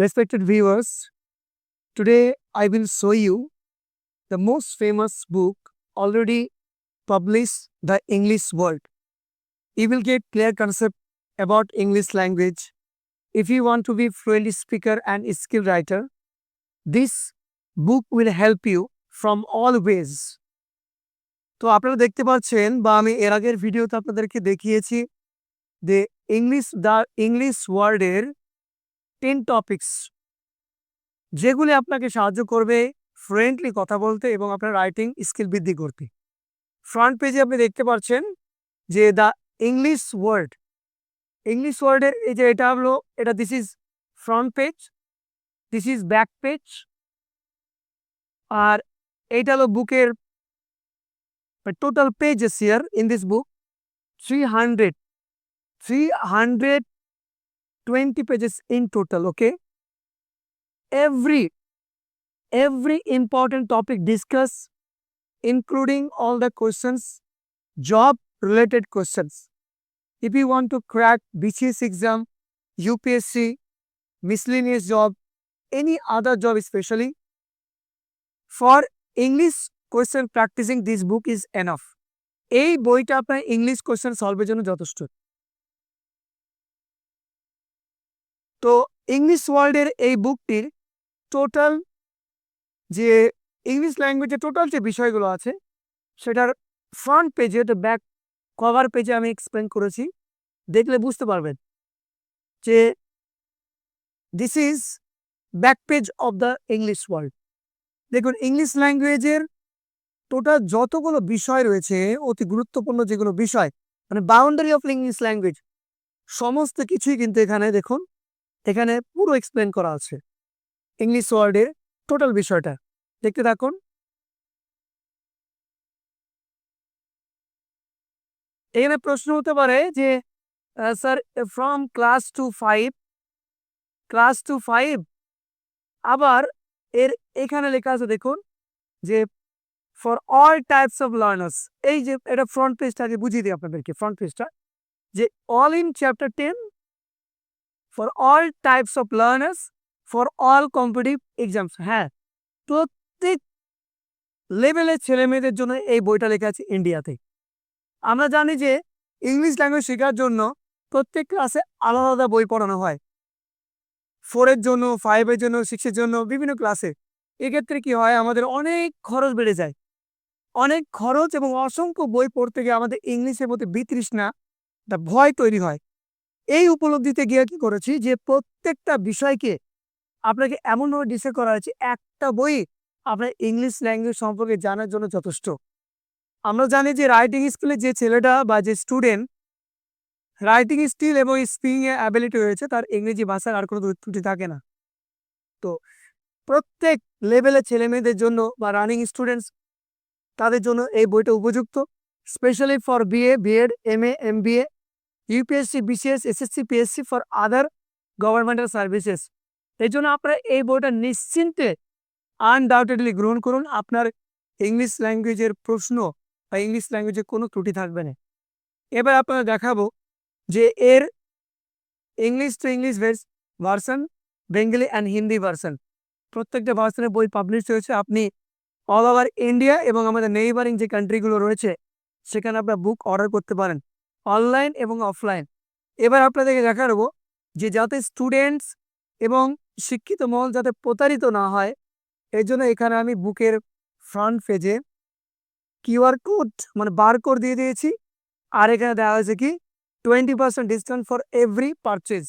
Respected viewers, today I will show you the most famous book already published the English word. You will get clear concept about English language. If you want to be fluent speaker and skill writer, this book will help you from all ways. তো আপনারা দেখতে পাচ্ছেন বা আমি এর আগের ভিডিওতে আপনাদেরকে দেখিয়েছি যে ইংলিশ দ্য ইংলিশ ওয়ার্ডের টেন টপিক্স যেগুলি আপনাকে সাহায্য করবে ফ্লুয়েন্টলি কথা বলতে এবং আপনার রাইটিং স্কিল বৃদ্ধি করতে। ফ্রন্ট পেজে আপনি দেখতে পাচ্ছেন যে দ্য ইংলিশ ওয়ার্ড ইংলিশ ওয়ার্ডের এই যে এটা হলো, এটা this is front page this is back page আর এইটা হলো বুকের total pages here in this book three hundred three hundred twenty pages in total okay every every important topic discuss including all the questions job related questions if you want to crack bcs exam upsc miscellaneous job any other job especially for english question practicing this book is enough এই বইটা আপনার English question সলভের জন্য যথেষ্ট তো English ওয়ার্ল্ডের এই বুকটির total যে ইংলিশ ল্যাঙ্গুয়েজে টোটাল যে বিষয়গুলো আছে, সেটার ফ্রন্ট পেজে তো ব্যাক কভার পেজে আমি এক্সপ্লেন করেছি। দেখলে বুঝতে পারবেন যে this is back page of the English world দেখুন ইংলিশ ল্যাঙ্গুয়েজের টোটাল যতগুলো বিষয় রয়েছে, অতি গুরুত্বপূর্ণ যেগুলো বিষয় মানে বাউন্ডারি অফ ইংলিশ ল্যাঙ্গুয়েজ সমস্ত কিছুই কিন্তু এখানে দেখুন এখানে পুরো এক্সপ্লেন করা আছে। ইংলিশ ওয়ার্ডের টোটাল বিষয়টা। দেখতে থাকুন। এখানে প্রশ্ন হতে পারে যে sir from class two five class two five আবার এর এখানে লেখা আছে দেখুন যে for all types of learners এই যে এটা ফ্রন্ট পেজটা আগে বুঝিয়ে দিই আপনাদেরকে ফ্রন্ট পেজটা যে all in chapter ten for all types of learners for all competitive exams হ্যাঁ। প্রত্যেক লেভেলের ছেলে মেয়েদের জন্য এই বইটা লেখা আছে ইন্ডিয়াতে আমরা জানি যে ইংলিশ ল্যাঙ্গুয়েজ শেখার জন্য প্রত্যেক ক্লাসে আলাদা আলাদা বই পড়ানো হয়। ফোরের জন্য ফাইভের জন্য সিক্সের জন্য, বিভিন্ন ক্লাসে এক্ষেত্রে কি হয়, আমাদের অনেক খরচ বেড়ে যায়। অনেক খরচ এবং অসংখ্য বই পড়তে গিয়ে আমাদের ইংলিশের মধ্যে বিতৃষ্ণা ভয় তৈরি হয়। এই উপলব্ধিতে গিয়ে কি করেছি যে, প্রত্যেকটা বিষয়কে আপনাকে এমনভাবে ডিসাইড করা হয়েছে, একটা বই আপনার ইংলিশ ল্যাঙ্গুয়েজ সম্পর্কে জানার জন্য যথেষ্ট। আমরা জানি যে রাইটিং স্কিলে যে ছেলেটা বা যে স্টুডেন্ট রাইটিং স্কিল এবং স্পিকিং এ অ্যাবিলিটি রয়েছে, তার ইংরেজি ভাষার আর কোনো ত্রুটি থাকে না। তো প্রত্যেক লেভেলের ছেলে মেয়েদের জন্য বা রানিং স্টুডেন্টস তাদের জন্য এই বইটা উপযুক্ত specially for BA BEd M A M B A UPSC BCS SSC PSC for other governmental services এই জন্য আপনারা এই বইটা নিশ্চিন্তে আনডাউটেডলি গ্রহণ করুন। আপনার ইংলিশ ল্যাঙ্গুয়েজের প্রশ্ন বা ইংলিশ ল্যাঙ্গুয়েজে কোনো ত্রুটি থাকবে না। এবার আপনারা দেখাবো যে এর English to English version Bengali and Hindi version প্রত্যেকটা ভার্সনের বই পাবলিশ হয়েছে। আপনি অল ওভার ইন্ডিয়া এবং আমাদের নেইবারিং যে কান্ট্রিগুলো রয়েছে, সেখানে আপনার বুক অর্ডার করতে পারেন। অনলাইন এবং অফলাইন। এবার আপনাদেরকে দেখা দেবো যে যাতে স্টুডেন্টস এবং শিক্ষিত মহল যাতে প্রতারিত না হয় এই জন্য এখানে আমি বুকের ফ্রন্ট পেজে কিউআর কোড মানে বার কোড দিয়ে দিয়েছি। আর এখানে দেওয়া হয়েছে কি, twenty percent discount for every purchase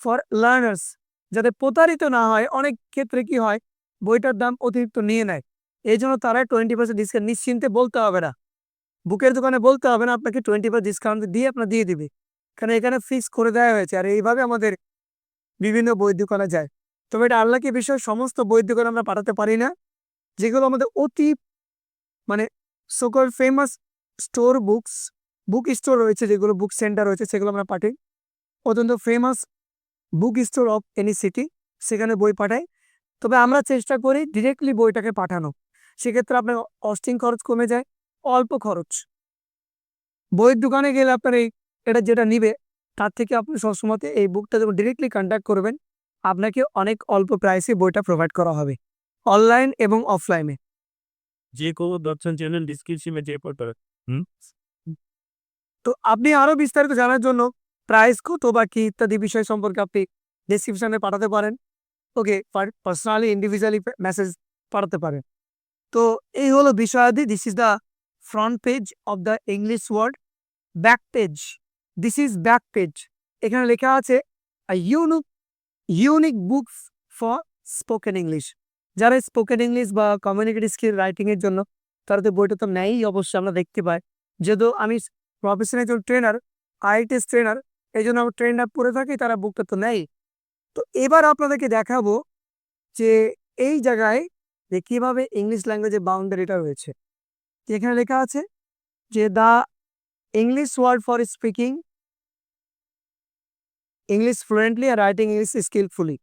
for learners. যাতে প্রতারিত না হয়, অনেক ক্ষেত্রে কি হয়, বইটার দাম অতিরিক্ত নিয়ে নেয়। এই জন্য তারা টোয়েন্টি পার্সেন্ট ডিসকাউন্ট নিশ্চিন্তে বলতে হবে না। বুকের দোকানে বলতে হবে না, আপনাকে টোয়েন্টি পার্সেন্ট ডিসকাউন্ট দিয়ে আপনার দিয়ে দিবে। কারণ এখানে ফিক্স করে দেওয়া হয়েছে আর এইভাবে আমাদের বিভিন্ন বই দোকানে যায়। তবে এটা আল্লাহকে বিষয়, সমস্ত বই দোকানে আমরা পাঠাতে পারি না। যেগুলো আমাদের অতি মানে সকল famous store books book store রয়েছে, যেগুলো বুক সেন্টার রয়েছে, সেগুলো আমরা পাঠাই। অত্যন্ত famous book store of any city সেখানে বই পাঠাই। তবে আমরা চেষ্টা করি ডিরেক্টলি বইটাকে পাঠানো। সেক্ষেত্রে আপনার অস্টিং খরচ কমে যায়। অল্প খরচ। বইয়ের দোকানে গেলে আপনার এই এটা যেটা নিবে তার থেকে আপনি সবসময় এই বুকটা যখন ডিরেক্টলি কন্ট্যাক্ট করবেন আপনাকে অনেক অল্প প্রাইসে বইটা প্রোভাইড করা হবে। অনলাইন এবং অফলাইনে যে কোনো দর্শন চ্যানেল ডিসক্রিপশনে যে তো আপনি আরও বিস্তারিত জানার জন্য প্রাইস কত বা কি ইত্যাদি বিষয় সম্পর্কে আপনি ডেসক্রিপশনে পাঠাতে পারেন। ওকে পার্সোনালি ইন্ডিভিজুয়ালি মেসেজ পাঠাতে পারেন। তো এই হলো বিষয়াদি this is the front page of the English word back page this is back page এখানে লেখা আছে unique unique books for spoken English যারা স্পোকেন ইংলিশ বা কমিউনিকেটিভ স্কিল রাইটিংয়ের জন্য, তারা তো বইটা তো নেয়ই অবশ্যই, আমরা দেখতে পাই। যেহেতু আমি প্রফেশনাল একজন ট্রেনার আইটিএস ট্রেনার এই জন্য আমার ট্রেন আপ করে থাকি, তারা বুকটা তো নেয় তো এবার আপনাদেরকে দেখাবো যে এই জায়গায় যে কীভাবে ইংলিশ ল্যাঙ্গুয়েজের বাউন্ডারিটা রয়েছে। এখানে লেখা আছে যে the English word for speaking English fluently R writing English skilfully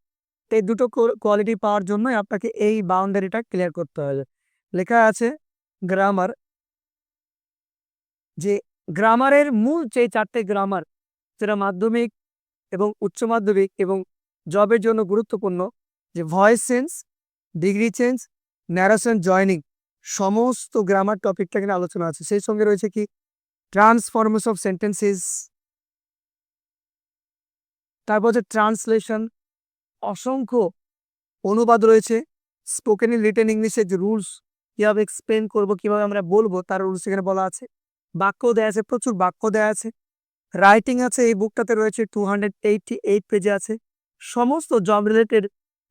তো এই দুটো কোয়ালিটি পাওয়ার জন্যই আপনাকে এই বাউন্ডারিটা ক্লিয়ার করতে হবে। লেখা আছে গ্রামার যে গ্রামারের মূল যে চারটে গ্রামার যেটা মাধ্যমিক এবং উচ্চ মাধ্যমিক এবং জবের জন্য গুরুত্বপূর্ণ, যে voice change degree change narration joining সমস্ত গ্রামার টপিকটা এখানে আলোচনা আছে। সেই সঙ্গে রয়েছে কি? ট্রান্সফরমেশন অফ সেন্টেন্সেস তারপর হচ্ছে ট্রান্সলেশন অসংখ্য অনুবাদ রয়েছে। স্পোকেন রিটেন ইংলিশের যে রুলস কীভাবে এক্সপ্লেন করব, কীভাবে আমরা বলব, তার রুলস এখানে বলা আছে। বাক্য দেয়া আছে, প্রচুর বাক্য দেয়া আছে। রাইটিং আছে, এই বুকটাতে রয়েছে টু হান্ড্রেড এইটটি এইট পেজে আছে। সমস্ত জব রিলেটেড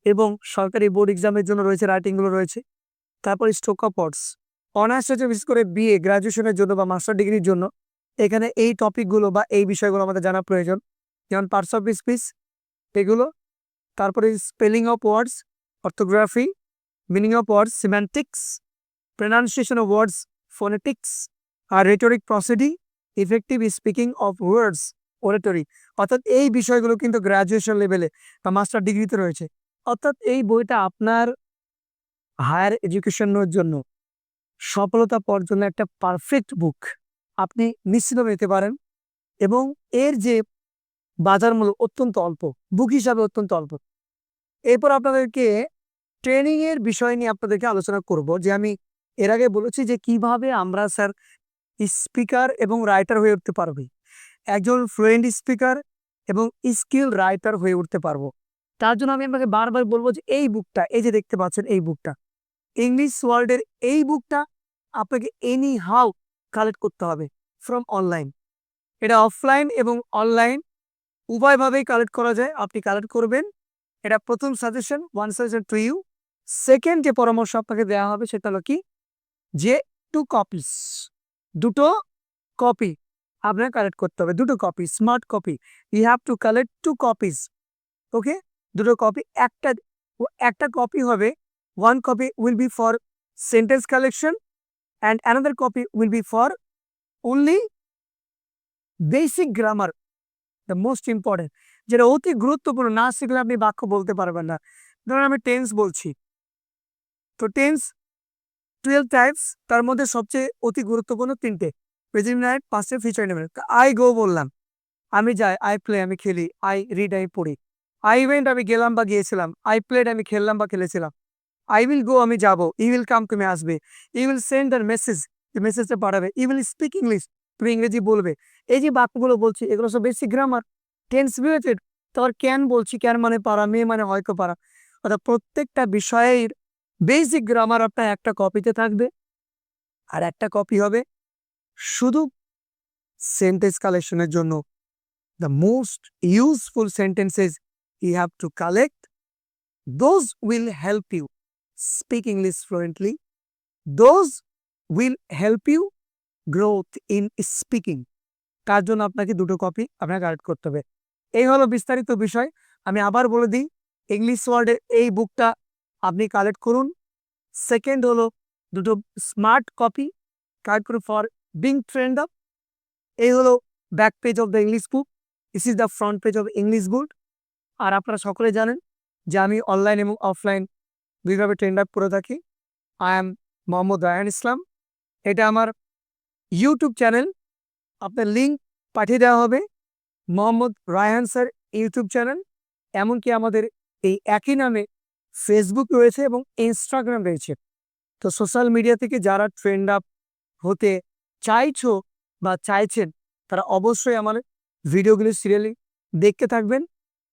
এবং সরকারি বোর্ড এক্সামের জন্য রয়েছে রাইটিংগুলো রয়েছে। তারপর স্টোকাপটস অনার্স হচ্ছে বিশেষ করে বিএ গ্রাজুয়েশনের জন্য বা মাস্টার ডিগ্রির জন্য, এখানে এই টপিকগুলো বা এই বিষয়গুলো আমাদের জানা প্রয়োজন। যেমন পার্টস অফ স্পিচ এগুলো। তারপরে spelling of words orthography meaning of words semantics pronunciation of words phonetics R rhetoric proceeding effective speaking of words oratory অর্থাৎ এই বিষয়গুলো কিন্তু গ্র্যাজুয়েশন লেভেলে বা মাস্টার ডিগ্রিতে রয়েছে। অর্থাৎ এই বইটা আপনার হায়ার এডুকেশনের জন্য সফলতা পাওয়ার জন্য একটা পারফেক্ট বুক আপনি নিশ্চিত পেতে পারেন এবং এর যে বাজার মূল্য অত্যন্ত অল্প বুক হিসাবে অত্যন্ত অল্প। এরপর আপনাদেরকে ট্রেনিংয়ের বিষয় নিয়ে আপনাদেরকে আলোচনা করব যে আমি এর আগে বলেছি যে কীভাবে আমরা স্যার স্পিকার এবং রাইটার হয়ে উঠতে পারবি। একজন ফ্লুয়েন্ট স্পিকার এবং স্কিল রাইটার হয়ে উঠতে পারব। তার জন্য আমি আপনাকে বারবার বলব যে এই বুকটা এই যে দেখতে পাচ্ছেন এই বুকটা ইংলিশ ওয়ার্ল্ডের এই বুকটা আপনাকে এনি হাউ কালেক্ট করতে হবে ফ্রম অনলাইন এটা অফলাইন এবং অনলাইন উভয়ভাবেই কালেক্ট করা যায়। আপনি কালেক্ট করবেন। এটা প্রথম suggestion one suggestion to you second যে পরামর্শ আপনাকে দেওয়া হবে সেটা হলো কি? যে টু কপিস দুটো কপি আপনাকে কালেক্ট করতে হবে। দুটো copy smart copy you have to collect two copies okay দুটো কপি একটা একটা কপি হবে one copy will be for sentence collection and another copy will be for only basic grammar the most important যেটা অতি গুরুত্বপূর্ণ, না শিখলে আপনি বাক্য বলতে পারবেন না। ধরুন আমি টেন্স বলছি। তো টেন্স টুয়েলভ টাইপস তার মধ্যে সবচেয়ে অতি গুরুত্বপূর্ণ তিনটে। প্রেজেন্ট নাইট পাঁচটে ফিচার নেবেন আই গো বললাম। আমি যাই আই প্লে আমি খেলি আই রিড আমি পড়ি। আই ইভেন্ট আমি গেলাম বা গিয়েছিলাম। আই প্লেড আমি খেললাম বা খেলেছিলাম। আই উইল গো আমি যাব। ই উইল কাম তুমি আসবে he will send the message মেসেজটা পাঠাবে। ই উইল স্পিক ইংলিশ তুমি ইংরেজি বলবে। এই যে বাক্যগুলো বলছি, এগুলো সব বেসিক গ্রামার টেন্স রিলেটেড তারপর ক্যান বলছি ক্যান মানে পারা মেয়ে মানে হয়তো পারা। অর্থাৎ প্রত্যেকটা বিষয়ের বেসিক গ্রামার আপনার একটা কপিতে থাকবে। আর একটা কপি হবে শুধু সেন্টেন্স কালেকশনের জন্য। The most useful sentences you have to collect those will help you speak English fluently those will help you growth in speaking তার জন্য আপনাকে দুটো কপি আপনাকে কালেক্ট করতে হবে? এই হলো বিস্তারিত বিষয়। আমি আবার বলে দিই ইংলিশ ওয়ার্ডের এই বুকটা আপনি কালেক্ট করুন। সেকেন্ড হলো দুটো স্মার্ট কপি কালেক্ট করুন ফর বিং ট্রেন্ড আপ এই হলো back page of the English book this is the front page of English book আর আপনারা সকলে জানেন যে আমি অনলাইন এবং অফলাইন দুইভাবে ট্রেন্ড আপ করে থাকি। আই এম মোহাম্মদ রায়ান ইসলাম এটা আমার ইউটিউব চ্যানেল আপনার লিঙ্ক পাঠিয়ে দেওয়া হবে Mohammad Raihan sir YouTube channel এমনকি আমাদের এই একই নামে ফেসবুক রয়েছে এবং ইনস্টাগ্রাম রয়েছে। তো সোশ্যাল মিডিয়া থেকে যারা ট্রেন্ড আপ হতে চাইছো বা চাইছেন, তারা অবশ্যই আমার ভিডিওগুলি সিরিয়ালি দেখতে থাকবেন।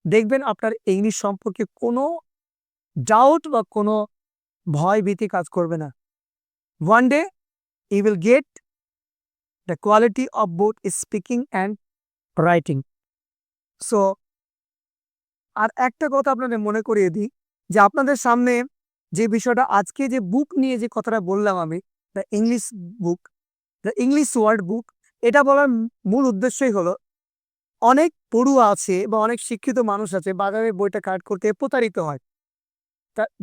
দেখবেন আপনার ইংলিশ সম্পর্কে কোনো ডাউট বা কোনো ভয় ভীতি কাজ করবে না। One day you will get the quality of both speaking and writing so আর একটা কথা আপনাদের মনে করিয়ে দিই, যে আপনাদের সামনে যে বিষয়টা, আজকে যে বুক নিয়ে যে কথাটা বললাম আমি the English book the English word book এটা বলার মূল উদ্দেশ্যই হলো, অনেক পড়ুয়া আছে বা অনেক শিক্ষিত মানুষ আছে, বাজারে বইটা কাট করতে প্রতারিত হয়।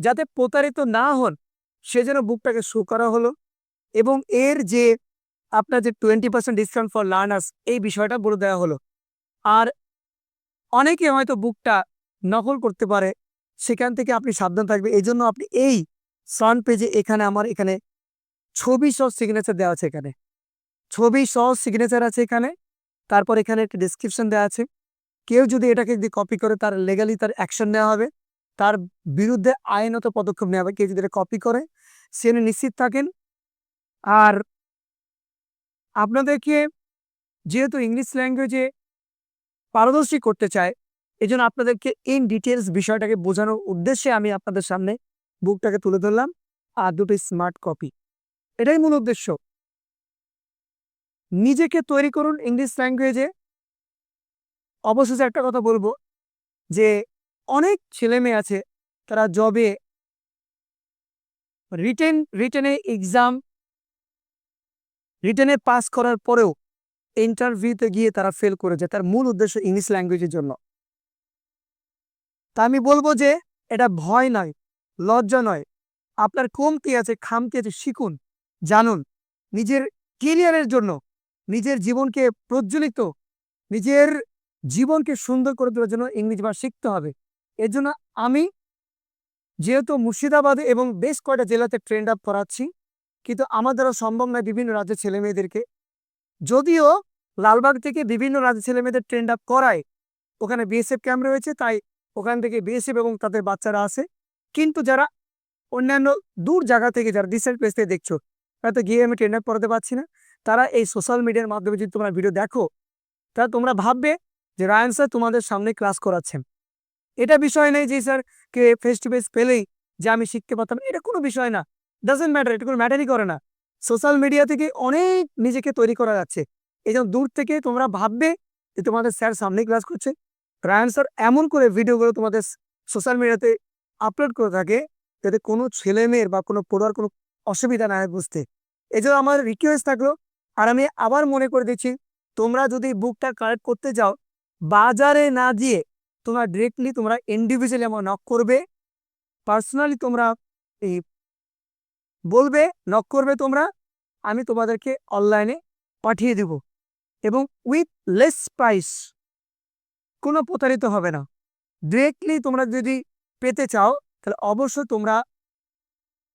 যাতে প্রতারিত না হন সেজন্য বুকটাকে শো করা হলো এবং এর যে আপনার যে twenty percent discount for learners এই বিষয়টা বলে দেওয়া হলো। আর অনেকে হয়তো বুকটা নকল করতে পারে, সেখান থেকে আপনি সাবধান থাকবে এই জন্য আপনি এই ফ্রন্ট পেজে এখানে আমার এখানে ছবি সহ সিগনেচার দেওয়া আছে এখানে। ছবি সহ সিগনেচার আছে এখানে। তারপর এখানে একটা ডিসক্রিপশন দেওয়া আছে। কেউ যদি এটাকে যদি কপি করে, তার লিগালি তার অ্যাকশন নেওয়া হবে। তার বিরুদ্ধে আইনত পদক্ষেপ নেওয়া হবে। কেউ যদি এটা কপি করে, সে নিশ্চিত থাকেন। আর আপনাদেরকে যেহেতু ইংলিশ ল্যাঙ্গুয়েজে পারদর্শী করতে চায় এই জন্য আপনাদেরকে ইন ডিটেলস বিষয়টাকে বোঝানোর উদ্দেশ্যে আমি আপনাদের সামনে বুকটাকে তুলে ধরলাম। আর দুটো স্মার্ট কপি এটাই মূল উদ্দেশ্য। নিজেকে তৈরি করুন ইংলিশ ল্যাঙ্গুয়েজে অবশেষে একটা কথা বলব যে অনেক ছেলে মেয়ে আছে, তারা জবে রিটেন রিটেনে এক্সাম রিটেনে পাস করার পরেও ইন্টারভিউতে গিয়ে তারা ফেল করেছে, তার মূল উদ্দেশ্য ইংলিশ ল্যাঙ্গুয়েজের জন্য। তা আমি বলব যে, এটা ভয় নয়, লজ্জা নয়। আপনার কমতি আছে, খামতি আছে, শিখুন, জানুন। নিজের কেরিয়ারের জন্য, নিজের জীবনকে প্রজ্বলিত, নিজের জীবনকে সুন্দর করে তোলার জন্য ইংরেজি ভাষা শিখতে হবে। এর জন্য আমি যেহেতু মুর্শিদাবাদে এবং বেশ কয়টা জেলাতে ট্রেন্ড আপ করাচ্ছি, কিন্তু আমার দ্বারা সম্ভব নয় বিভিন্ন রাজ্যের ছেলে মেয়েদেরকে যদিও লালবাগ থেকে বিভিন্ন রাজ্যের ছেলে মেয়েদের ট্রেন্ড আপ করায়, ওখানে বিএসএফ ক্যাম্প রয়েছে, তাই ওখান থেকে বিএসএফ এবং তাদের বাচ্চারা আসে। কিন্তু যারা অন্যান্য দূর জায়গা থেকে যারা ডিসেন্ট প্লেস থেকে দেখছ, হয়তো গিয়ে আমি ট্রেন্ড আপ করাতে পারছি না। তারা এই সোশ্যাল মিডিয়ার মাধ্যমে যদি তোমরা ভিডিও দেখো তাহলে তোমরা ভাববে যে রায়ন স্যার তোমাদের সামনে ক্লাস করাচ্ছেন। এটা বিষয় নেই যে স্যার কে ফেস টু ফেস পেলেই যে আমি শিখতে পারতাম, এটা কোনো বিষয় না। ডাজেন্ট ম্যাটার এটা কোনো ম্যাটারই করে না। সোশ্যাল মিডিয়া থেকে অনেক নিজেকে তৈরি করা যাচ্ছে। এই দূর থেকে তোমরা ভাববে যে তোমাদের স্যার সামনেই ক্লাস করছে। রায়ন স্যার এমন করে ভিডিওগুলো তোমাদের সোশ্যাল মিডিয়াতে আপলোড করে থাকে যাতে কোনো ছেলে মেয়ের বা কোনো পড়ুয়ার কোনো অসুবিধা না হয় বুঝতে। এই জন্য আমার রিকোয়েস্ট থাকল, আর আমি আবার মনে করে দিচ্ছি, তোমরা যদি বুকটা কালেক্ট করতে যাও, বাজারে না দিয়ে তোমরা ডিরেক্টলি তোমরা ইন্ডিভিজুয়ালি আমার নক করবে। পার্সোনালি তোমরা এই বলবে নক করবে তোমরা, আমি তোমাদেরকে অনলাইনে পাঠিয়ে দেব। এবং উইথ লেস প্রাইস কোনো প্রতারিত হবে না। ডিরেক্টলি তোমরা যদি পেতে চাও, তাহলে অবশ্যই তোমরা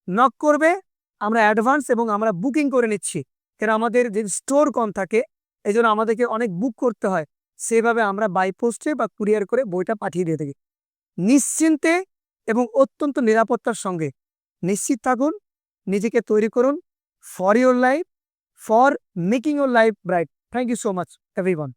নক করবে। আমরা অ্যাডভান্স এবং আমরা বুকিং করে নিচ্ছি। কেন? আমাদের যে স্টোর কম থাকে এই আমাদেরকে অনেক বুক করতে হয়। সেভাবে আমরা বাই পোস্টে বা কুরিয়ার করে বইটা পাঠিয়ে দিয়ে থাকি। নিশ্চিন্তে এবং অত্যন্ত নিরাপত্তার সঙ্গে নিশ্চিত থাকুন, নিজেকে তৈরি করুন for your life for making your life bright thank you so much everyone